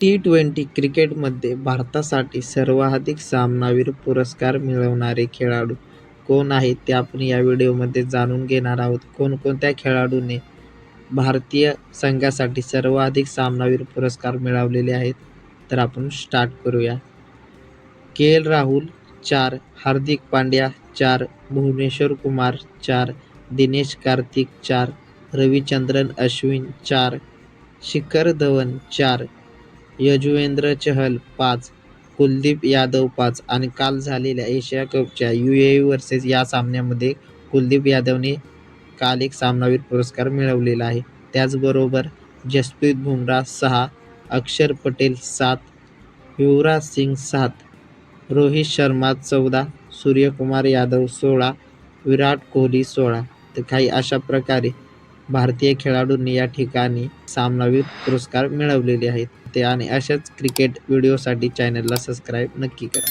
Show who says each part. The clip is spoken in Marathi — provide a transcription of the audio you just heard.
Speaker 1: टी ट्वेंटी क्रिकेटमध्ये भारतासाठी सर्वाधिक सामनावीर पुरस्कार मिळवणारे खेळाडू कोण आहेत ते आपण या व्हिडिओमध्ये जाणून घेणार आहोत. कोणकोणत्या खेळाडूने भारतीय संघासाठी सर्वाधिक सामनावीर पुरस्कार मिळवलेले आहेत तर आपण स्टार्ट करूया. के. एल. राहुल चार, हार्दिक पांड्या चार, भुवनेश्वर कुमार चार, दिनेश कार्तिक चार, रविचंद्रन अश्विन चार, शिखर धवन चार, यजुवेंद्र चहल पाच, कुलदीप यादव पाच आणि काल झालेल्या एशिया कपच्या यू ए वर्सेस या सामन्यामध्ये कुलदीप यादवने काल एक सामनावीर पुरस्कार मिळवलेला आहे. त्याचबरोबर जसप्रीत बुमराह सहा, अक्षर पटेल सात, युवराज सिंग सात, रोहित शर्मा चौदा, सूर्यकुमार यादव सोळा, विराट कोहली सोळा. तर काही अशा प्रकारे भारतीय खेळाडूंनी या ठिकाणी सामनावीर पुरस्कार मिळवलेले आहेत. ते आणि अशाच क्रिकेट व्हिडिओसाठी चॅनलला सबस्क्राईब नक्की करा.